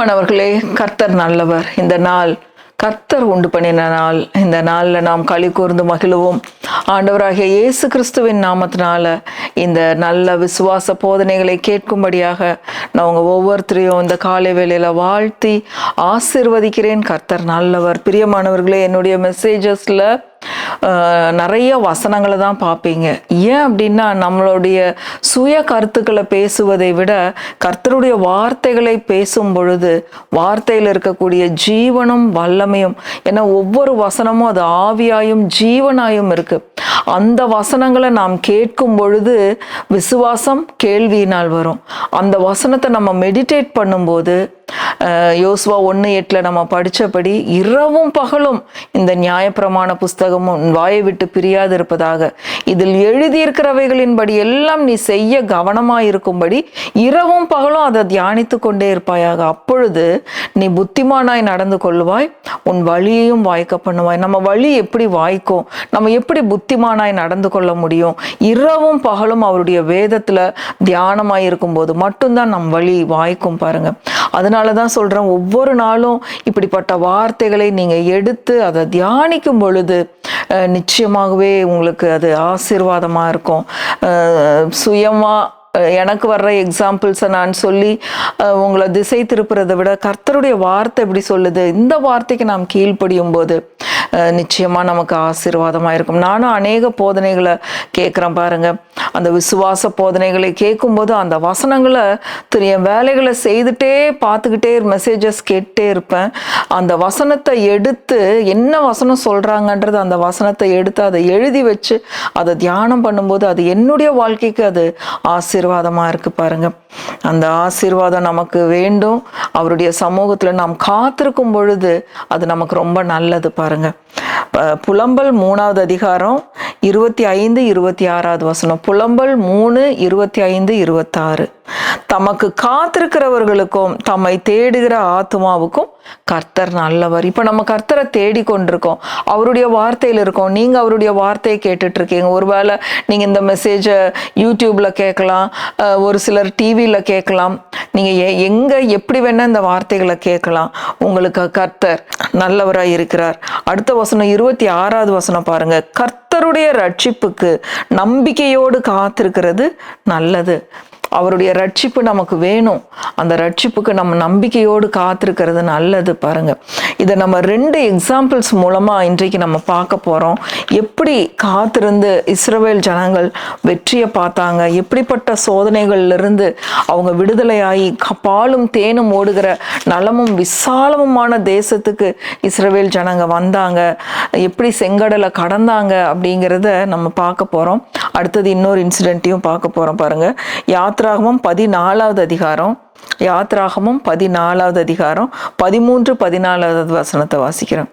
பிரியமானவர்களே கர்த்தர் நல்லவர். இந்த நாள் கர்த்தர் உண்டு பண்ணின நாள். இந்த நாளில் நாம் களி கூர்ந்து மகிழுவோம். ஆண்டவராகிய இயேசு கிறிஸ்துவின் நாமத்தினால இந்த நல்ல விசுவாச போதனைகளை கேட்கும்படியாக நான் உங்கள் ஒவ்வொருத்தரையும் இந்த காலை வேளையில் வாழ்த்தி ஆசிர்வதிக்கிறேன். கர்த்தர் நல்லவர். பிரியமானவர்களே என்னுடைய மெசேஜஸில் நிறைய வசனங்களை தான் பார்ப்பீங்க. ஏன் அப்படின்னா நம்மளுடைய சுய கருத்துக்களை பேசுவதை விட கர்த்தருடைய வார்த்தைகளை பேசும் பொழுது வார்த்தையில் இருக்கக்கூடிய ஜீவனும் வல்லமையும் ஏன்னா ஒவ்வொரு வசனமும் அது ஆவியாயும் ஜீவனாயும் இருக்கு. அந்த வசனங்களை நாம் கேட்கும் பொழுது விசுவாசம் கேள்வியினால் வரும். அந்த வசனத்தை நம்ம மெடிடேட் பண்ணும்போது யோசுவா ஒன்று எட்டில் நம்ம படித்தபடி இரவும் பகலும் இந்த நியாயப்பிரமாண புஸ்தகம் உன் வாயை விட்டு பிரியாது இருப்பதாக இதில் எழுதியிருக்கிறவைகளின்படி எல்லாம் நீ செய்ய கவனமாயிருக்கும்படி இரவும் பகலும் அதை தியானித்து கொண்டே இருப்பாயாக. அப்பொழுது நீ புத்திமானாய் நடந்து கொள்வாய் உன் வழியையும் வாய்க்க பண்ணுவாய். நம்ம வழி எப்படி வாய்க்கும்? நம்ம எப்படி புத்திமானாய் நடந்து கொள்ள முடியும்? இரவும் பகலும் அவருடைய வேதத்தில் தியானமாய் இருக்கும்போது மட்டும்தான் நம் வழி வாய்க்கும் பாருங்க. அதனால தான் சொல்கிறேன் ஒவ்வொரு நாளும் இப்படிப்பட்ட வார்த்தைகளை நீங்கள் எடுத்து அதை தியானிக்கும் பொழுது நிச்சயமாகவே உங்களுக்கு அது ஆசீர்வாதமாக இருக்கும். சுயமாக எனக்கு வர்ற எக்ஸாம்பிள்ஸை நான் சொல்லி உங்களை திசை திருப்புறதை விட கர்த்தருடைய வார்த்தை எப்படி சொல்லுது இந்த வார்த்தைக்கு நாம் கீழ்ப்படியும் போது நிச்சயமாக நமக்கு ஆசீர்வாதமாக இருக்கும். நானும் அநேக போதனைகளை கேட்குறேன் பாருங்க. அந்த விசுவாச போதனைகளை கேட்கும்போது அந்த வசனங்களை தெரிய வேலைகளை செய்துட்டே பார்த்துக்கிட்டே மெசேஜஸ் கேட்டே இருப்பேன். அந்த வசனத்தை எடுத்து என்ன வசனம் சொல்கிறாங்கன்றது அந்த வசனத்தை எடுத்து அதை எழுதி வச்சு அதை தியானம் பண்ணும்போது அது என்னுடைய வாழ்க்கைக்கு அது ஆசீர் ஆசீர்வாதமாக இருக்குது பாருங்க. அந்த ஆசீர்வாதம் நமக்கு வேண்டும். அவருடைய சமூகத்தில் நாம் காத்திருக்கும் பொழுது அது நமக்கு ரொம்ப நல்லது பாருங்க. புலம்பல் மூணாவது அதிகாரம் இருபத்தி ஐந்து இருபத்தி ஆறாவது வசனம். புலம்பல் மூணு இருபத்தி ஐந்து இருபத்தாறு தமக்கு காத்திருக்கிறவர்களுக்கும் தம்மை தேடுகிற ஆத்மாவுக்கும் கர்த்தர் நல்லவர். இப்போ நம்ம கர்த்தரை தேடி கொண்டிருக்கோம் அவருடைய வார்த்தையில் இருக்கோம். நீங்கள் அவருடைய வார்த்தையை கேட்டுட்டு இருக்கீங்க ஒருவேளை நீங்கள் இந்த மெசேஜை யூடியூப்பில் கேட்கலாம். ஒரு சிலர் டிவியில் கேட்கலாம். நீங்கள் எ- எப்படி எப்படி உடனே இந்த வார்த்தைகளை கேட்கலாம். உங்களுக்கு கர்த்தர் நல்லவராக இருக்கிறார். அடுத்த வசனம் இருபத்தி ஆறாவது வசனம் பாருங்க. கர்த்தருடைய ரட்சிப்புக்கு நம்பிக்கையோடு காத்திருக்கிறது நல்லது. அவருடைய ரட்சிப்பு நமக்கு வேணும். அந்த ரட்சிப்புக்கு நம்ம நம்பிக்கையோடு காத்திருக்கிறது நல்லது பாருங்க. இதை நம்ம ரெண்டு எக்ஸாம்பிள்ஸ் மூலமாக இன்றைக்கு நம்ம பார்க்க போகிறோம் எப்படி காத்திருந்து இஸ்ரவேல் ஜனங்கள் வெற்றியை பார்த்தாங்க? எப்படிப்பட்ட சோதனைகள்லேருந்து அவங்க விடுதலையாகி க- பாலும் தேனும் ஓடுகிற நலமும் விசாலமுமான தேசத்துக்கு இஸ்ரவேல் ஜனங்க வந்தாங்க. எப்படி செங்கடலை கடந்தாங்க அப்படிங்கிறத நம்ம பார்க்க போகிறோம் அடுத்தது இன்னொரு இன்சிடென்ட்டையும் பார்க்க போகிறோம் பாருங்கள் யாத் யாத்ராகமும் பதினாலாவது அதிகாரம் யாத்ராகமும் பதினாலாவது அதிகாரம் பதிமூன்று பதினாலாவது வசனத்தை வாசிக்கிறேன்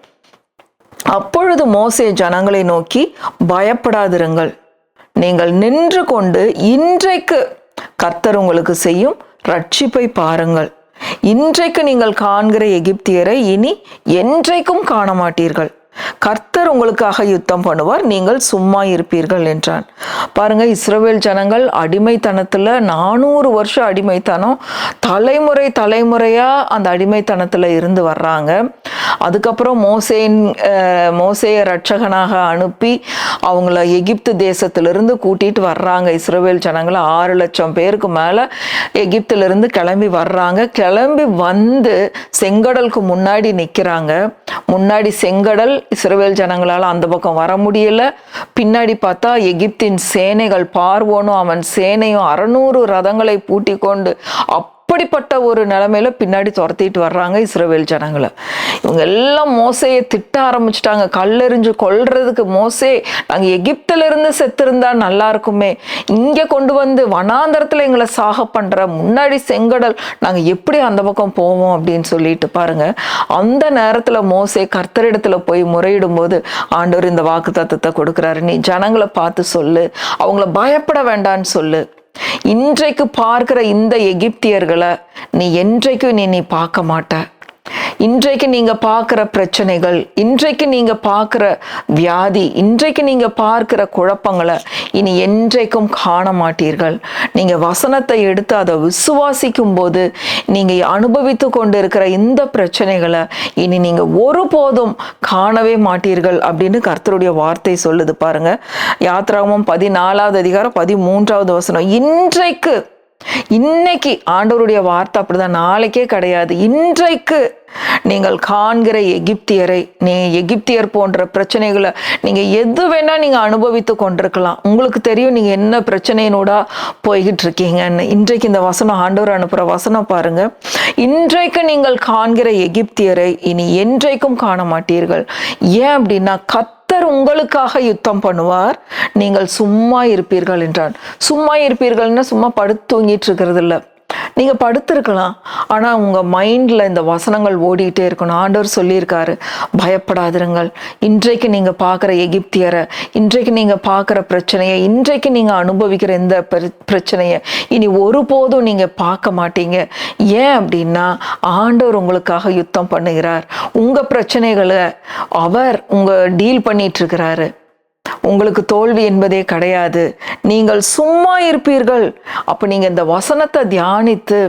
அப்பொழுது மோசே ஜனங்களை நோக்கி பயப்படாதிருங்கள். நீங்கள் நின்று கொண்டு இன்றைக்கு கர்த்தர் உங்களுக்கு செய்யும் ரட்சிப்பை பாருங்கள். இன்றைக்கு நீங்கள் காண்கிற எகிப்தியரை இனி என்றைக்கும் காண மாட்டீர்கள் கர்த்தர் உங்களுக்காக யுத்தம் பண்ணுவார். நீங்கள் சும்மா இருப்பீர்கள் என்றான். பாருங்க இஸ்ரவேல் ஜனங்கள் அடிமைத்தனத்துல நானூறு வருஷம் அடிமைத்தனம் தலைமுறை தலைமுறையா அந்த அடிமைத்தனத்துல இருந்து வர்றாங்க. அதுக்கப்புறம் மோசேன் அஹ், மோசேய ரட்சகனாக அனுப்பி அவங்கள எகிப்து தேசத்திலிருந்து கூட்டிட்டு வர்றாங்க. இஸ்ரோவேல் ஜனங்களை ஆறு லட்சம் பேருக்கு மேலே எகிப்திலிருந்து கிளம்பி வர்றாங்க. கிளம்பி வந்து செங்கடலுக்கு முன்னாடி நிற்கிறாங்க முன்னாடி செங்கடல் இஸ்ரவேல் ஜனங்களால அந்த பக்கம் வர முடியல. பின்னாடி பார்த்தா எகிப்தின் சேனைகள் பார்வோனும் அவன் சேனையும் அறநூறு ரதங்களை பூட்டி கொண்டு அப் அப்படிப்பட்ட ஒரு நிலமையில பின்னாடி துரத்திட்டு வர்றாங்க இஸ்ரவேல் ஜனங்களை. இவங்க எல்லாம் மோசையை திட்ட ஆரம்பிச்சிட்டாங்க. கல்லெறிஞ்சு கொல்றதுக்கு மோசே நாங்கள் எகிப்துல இருந்து செத்திருந்தா நல்லா இருக்குமே. இங்க கொண்டு வந்து வனாந்தரத்துல எங்களை சாக பண்ற முன்னாடி செங்கடல் நாங்க எப்படி அந்த பக்கம் போவோம் அப்படின்னு சொல்லிட்டு பாருங்க. அந்த நேரத்துல மோசே கர்த்தரிடத்துல போய் முறையிடும் போது ஆண்டவர் இந்த வாக்கு தத்துவத்தை கொடுக்குறாரு. நீ ஜனங்களை பார்த்து சொல்லு. அவங்கள பயப்பட வேண்டான்னு சொல்லு. இன்றைக்கு பார்க்கிற இந்த எகிப்தியர்களை நீ என்றைக்கும் நீ நீ பார்க்க மாட்ட. இன்றைக்கு நீங்க பார்க்குற பிரச்சனைகள் இன்றைக்கு நீங்க பார்க்குற வியாதி இன்றைக்கு நீங்க பார்க்கிற குழப்பங்களை இனி என்றைக்கும் காண மாட்டீர்கள். நீங்க வசனத்தை எடுத்து அதை விசுவாசிக்கும் போது நீங்க அனுபவித்து கொண்டிருக்கிற இந்த பிரச்சனைகளை இனி நீங்க ஒருபோதும் காணவே மாட்டீர்கள் அப்படின்னு கர்த்தருடைய வார்த்தை சொல்லுது பாருங்க. யாத்ராவும் பதினாலாவது அதிகாரம் பதிமூன்றாவது வசனம். இன்றைக்கு இன்னைக்கு ஆண்டவருடைய வார்த்தை அப்படிதான். நாளைக்கே கிடையாது. இன்றைக்கு நீங்கள் காண்கிற எகிப்தியரை நீ எகிப்தியர் போன்ற பிரச்சனைகளை நீங்க எது வேணா நீங்க அனுபவித்து கொண்டிருக்கலாம். உங்களுக்கு தெரியும் நீங்க என்ன பிரச்சனையினோட போய்கிட்டு இருக்கீங்கன்னு இன்றைக்கு இந்த வசனம் ஆண்டவர் அனுப்புற வசனம் பாருங்க. இன்றைக்கு நீங்கள் காண்கிற எகிப்தியரை இனி என்றைக்கும் காண மாட்டீர்கள் ஏன் அப்படின்னா கத் கர்த்தர் உங்களுக்காக யுத்தம் பண்ணுவார். நீங்கள் சும்மா இருப்பீர்கள் என்றான். சும்மா இருப்பீர்கள்னா சும்மா படுத்து தூங்கிட்டு இருக்கிறது இல்லை. நீங்க படுத்திருக்கலாம். ஆனா உங்க மைண்ட்ல இந்த வசனங்கள் ஓடிட்டே இருக்கணும். ஆண்டவர் சொல்லியிருக்காரு பயப்படாதிருங்கள். இன்றைக்கு நீங்க பார்க்குற எகிப்தியரை இன்றைக்கு நீங்க பார்க்குற பிரச்சனையை இன்றைக்கு நீங்க அனுபவிக்கிற இந்த பிரச்சனையை இனி ஒருபோதும் நீங்க பார்க்க மாட்டீங்க. ஏன் அப்படின்னா ஆண்டவர் உங்களுக்காக யுத்தம் பண்ணுகிறார். உங்க பிரச்சனைகளை அவர் உங்க டீல் பண்ணிட்டு இருக்கிறாரு. உங்களுக்கு தோல்வி என்பதே கிடையாது. நீங்கள் சும்மா இருப்பீர்கள். அப்போ நீங்க இந்த வசனத்தை தியானித்து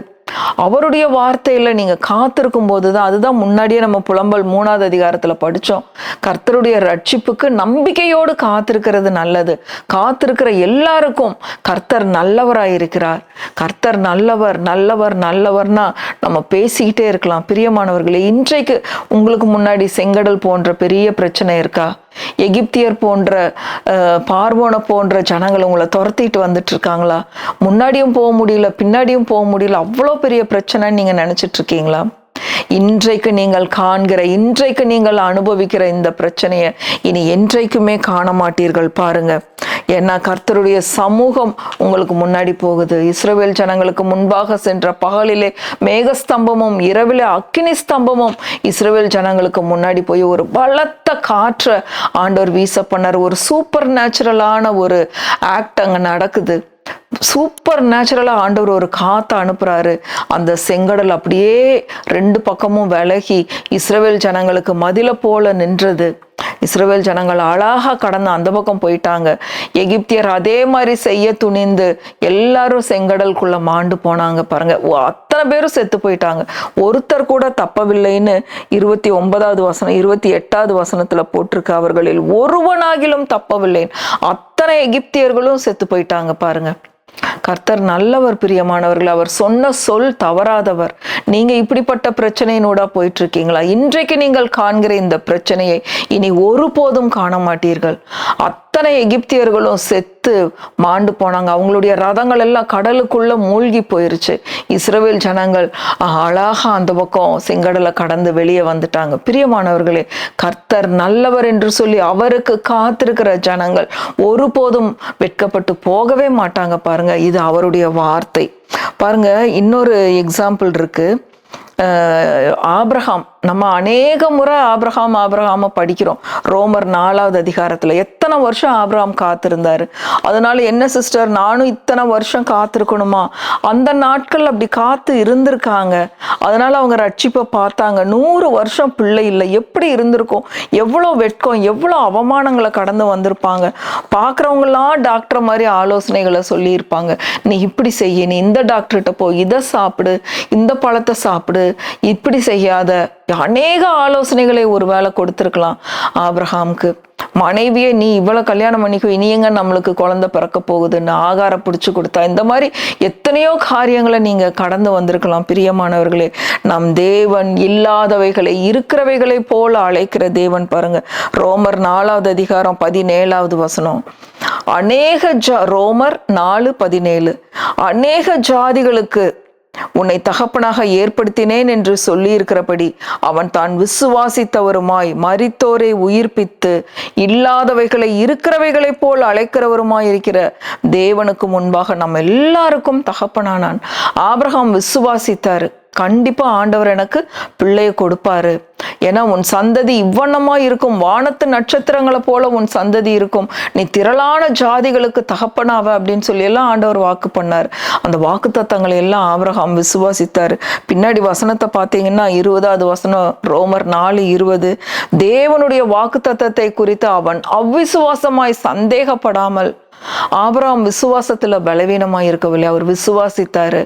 அவருடைய வார்த்தையில நீங்க காத்திருக்கும் போது தான் அதுதான் முன்னாடியே நம்ம புலம்பல் மூணாவது அதிகாரத்துல படிச்சோம். கர்த்தருடைய ரட்சிப்புக்கு நம்பிக்கையோடு காத்திருக்கிறது நல்லது. காத்திருக்கிற எல்லாருக்கும் கர்த்தர் நல்லவராக இருக்கிறார் கர்த்தர் நல்லவர் நல்லவர் நல்லவர்னா நம்ம பேசிக்கிட்டே இருக்கலாம். பிரியமானவர்களே இன்றைக்கு உங்களுக்கு முன்னாடி செங்கடல் போன்ற பெரிய பிரச்சனை இருக்கா? எகிப்தியர் போன்ற பார்வோனை போன்ற ஜனங்கள் உங்களை துரத்திட்டு வந்துட்டு இருக்காங்களா? முன்னாடியும் போக முடியல பின்னாடியும் போக முடியல அவ்வளோ பெரிய பிரச்சனைன்னு நீங்க நினைச்சிட்டு இருக்கீங்களா இன்றைக்கு நீங்கள் காண்கிற இன்றைக்கு நீங்கள் அனுபவிக்கிற இந்த பிரச்சனையை இனி என்றைக்குமே காண மாட்டீர்கள் பாருங்க. ஏன்னா கர்த்தருடைய சமூகம் உங்களுக்கு முன்னாடி போகுது. இஸ்ரோவேல் ஜனங்களுக்கு முன்பாக சென்ற பகலிலே மேகஸ்தம்பமும் இரவிலே அக்கினி ஸ்தம்பமும் இஸ்ரோவேல் ஜனங்களுக்கு முன்னாடி போய் ஒரு பலத்த காற்றை ஆண்டவர் வீச பண்ணார். ஒரு சூப்பர் நேச்சுரலான ஒரு ஆக்ட் அங்க நடக்குது. சூப்பர் நேச்சுரலாக ஆண்டவர் ஒரு காத்தை அனுப்புகிறாரு அந்த செங்கடல் அப்படியே ரெண்டு பக்கமும் விலகி இஸ்ரேல் ஜனங்களுக்கு மதில போல நின்றது. இஸ்ரேல் ஜனங்கள் அழகா கடந்து அந்த பக்கம் போயிட்டாங்க. எகிப்தியர் அதே மாதிரி செய்ய துணிந்து எல்லாரும் செங்கடலுக்குள்ள மாண்டு போனாங்க பாருங்க. ஓ, அத்தனை பேரும் செத்து போயிட்டாங்க. ஒருத்தர் கூட தப்பவில்லைன்னு இருபத்தி ஒன்பதாவது வசனம் இருபத்தி எட்டாவது வசனத்துல போட்டிருக்கு. அவர்களில் ஒருவனாகிலும் தப்பவில்லை. அத்தனை எகிப்தியர்களும் செத்து போயிட்டாங்க பாருங்க. கர்த்தர் நல்லவர் பிரியமானவர்கள் அவர் சொன்ன சொல் தவறாதவர். நீங்க இப்படிப்பட்ட பிரச்சனையினூடா போயிட்டு இருக்கீங்களா இன்றைக்கு நீங்கள் காண்கிற இந்த பிரச்சனையை இனி ஒருபோதும் காண மாட்டீர்கள் அத்தனை எகிப்தியர்களும் செத்து மாண்டு போனாங்க. அவங்களுடைய ரதங்கள் எல்லாம் கடலுக்குள்ள மூழ்கி போயிருச்சு. இஸ்ரவேல் ஜனங்கள் அழகா அந்த பக்கம் செங்கடலை கடந்து வெளியே வந்துட்டாங்க. பிரியமானவர்களே கர்த்தர் நல்லவர் என்று சொல்லி அவருக்கு காத்திருக்கிற ஜனங்கள் ஒருபோதும் வெட்கப்பட்டு போகவே மாட்டாங்க பாருங்க. இது அவருடைய வார்த்தை. பாருங்க இன்னொரு எக்ஸாம்பிள் இருக்கு. ஆப்ரஹாம் நம்ம அநேக முறை ஆபிரகாம் ஆப்ரஹாம படிக்கிறோம். ரோமர் நாலாவது அதிகாரத்துல எத்தனை வருஷம் ஆப்ரஹாம் காத்திருந்தாரு? அதனால என்ன சிஸ்டர் நானும் இத்தனை வருஷம் காத்திருக்கணுமா? அந்த நாட்கள் அப்படி காத்து இருந்திருக்காங்க. அதனால அவங்க ரட்சிப்பை பார்த்தாங்க. நூறு வருஷம் பிள்ளை இல்லை. எப்படி இருந்திருக்கும்? எவ்வளோ வெட்கம் எவ்வளோ அவமானங்களை கடந்து வந்திருப்பாங்க. பார்க்குறவங்களாம் டாக்டர் மாதிரி ஆலோசனைகளை சொல்லியிருப்பாங்க. நீ இப்படி செய்ய நீ இந்த டாக்டர்கிட்ட போ இதை சாப்பிடு இந்த பழத்தை சாப்பிடு இப்படி செய்யாத. அநேக ஆலோசனைகளை ஒருவேளை கொடுத்துருக்கலாம். ஆப்ரஹாம்க்கு மனைவியை நீ இவ்வளோ கல்யாணம் பண்ணிக்கோ இனியங்க நம்மளுக்கு குழந்தை பிறக்க போகுதுன்னு ஆகாரம் பிடிச்சி கொடுத்தா? இந்த மாதிரி எத்தனையோ காரியங்களை நீங்கள் கடந்து வந்திருக்கலாம் பிரியமானவர்களே. நம் தேவன் இல்லாதவைகளை இருக்கிறவைகளை போல அழைக்கிற தேவன் பாருங்க. ரோமர் நாலாவது அதிகாரம் பதினேழாவது வசனம். அநேக ஜா ரோமர் நாலு பதினேழு. அநேக ஜாதிகளுக்கு உன்னை தகப்பனாக ஏற்படுத்தினேன் என்று சொல்லியிருக்கிறபடி அவன் தான் விசுவாசித்தவருமாய் மறித்தோரை உயிர்ப்பித்து இல்லாதவைகளை இருக்கிறவைகளைப் போல் அழைக்கிறவருமாய் இருக்கிற தேவனுக்கு முன்பாக நம்ம எல்லாருக்கும் தகப்பனானான். ஆபிரகாம் விசுவாசித்தாரு. கண்டிப்பாக ஆண்டவர் எனக்கு பிள்ளையை கொடுப்பாரு. ஏன்னா உன் சந்ததி இவ்வண்ணமாக இருக்கும். வானத்து நட்சத்திரங்களை போல உன் சந்ததி இருக்கும். நீ திரளான ஜாதிகளுக்கு தகப்பனாவ அப்படின்னு சொல்லி எல்லாம் ஆண்டவர் வாக்கு பண்ணார். அந்த வாக்கு தத்தங்களை எல்லாம் ஆபிரகாம் விசுவாசித்தார். பின்னாடி வசனத்தை பார்த்தீங்கன்னா இருபதாவது வசனம் ரோமர் நாலு இருபது. தேவனுடைய வாக்கு தத்தத்தை குறித்து அவன் அவ்விசுவாசமாய் சந்தேகப்படாமல் ஆபிரகாம் விசுவாசத்துல பலவீனமாக இருக்கவில்லை. அவர் விசுவாசித்தாரு.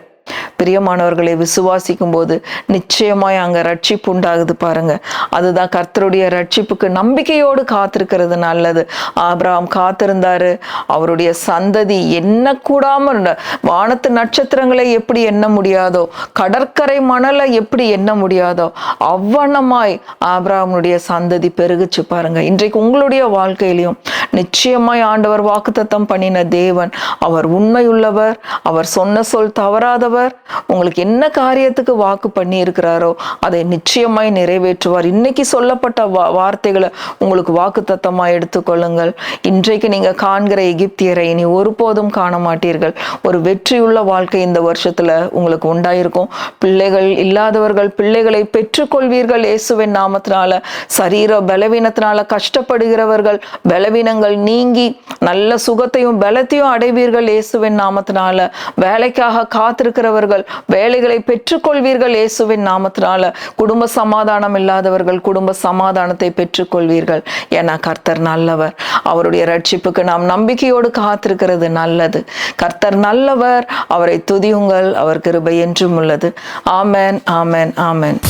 பிரியமானவர்களை விசுவாசிக்கும் போது நிச்சயமாய் அங்க ரட்சிப்பு உண்டாகுது பாருங்க. அதுதான் கர்த்தருடைய ரட்சிப்புக்கு நம்பிக்கையோடு காத்திருக்கிறது நல்லது. ஆபிரகாம் காத்திருந்தாரு. அவருடைய சந்ததி என்ன கூடாம வானத்து நட்சத்திரங்களை எப்படி எண்ண முடியாதோ கடற்கரை மணலை எப்படி எண்ண முடியாதோ அவ்வண்ணமாய் ஆபிரகாமுடைய சந்ததி பெருகுச்சு பாருங்க. இன்றைக்கு உங்களுடைய வாழ்க்கையிலையும் நிச்சயமாய் ஆண்டவர் வாக்குத்தத்தம் பண்ணின தேவன். அவர் உண்மையுள்ளவர். அவர் சொன்ன சொல் தவறாதவர். உங்களுக்கு என்ன காரியத்துக்கு வாக்கு பண்ணி இருக்கிறாரோ அதை நிச்சயமாய் நிறைவேற்றுவார். இன்னைக்கு சொல்லப்பட்ட வார்த்தைகளை உங்களுக்கு வாக்குத்தத்தமாக எடுத்துக்கொள்ளுங்கள். இன்றைக்கு நீங்கள் காண்கிற எகிப்தியரை இனி ஒருபோதும் காண மாட்டீர்கள் ஒரு வெற்றியுள்ள வாழ்க்கை இந்த வருஷத்தில் உங்களுக்கு உண்டாயிருக்கும். பிள்ளைகள் இல்லாதவர்கள் பிள்ளைகளை பெற்றுக்கொள்வீர்கள். இயேசுவின் நாமத்தினால சரீர பலவீனத்தினால கஷ்டப்படுகிறவர்கள் பலவீனங்கள் நீங்கி நல்ல சுகத்தையும் பலத்தையும் அடைவீர்கள் இயேசுவின் நாமத்தினால. வேலைக்காக காத்திருக்கிறவர்கள் வேலைகளை பெற்றுக்கொள்வீர்கள் இயேசுவின் நாமத்தினால. குடும்ப சமாதானம் இல்லாதவர்கள் குடும்ப சமாதானத்தை பெற்றுக்கொள்வீர்கள். ஏன்னா கர்த்தர் நல்லவர். அவருடைய ரட்சிப்புக்கு நாம் நம்பிக்கையோடு காத்திருக்கிறது நல்லது. கர்த்தர் நல்லவர். அவரை துதியுங்கள். அவர் கிருபை என்றும் உள்ளது. ஆமேன் ஆமேன் ஆமேன்.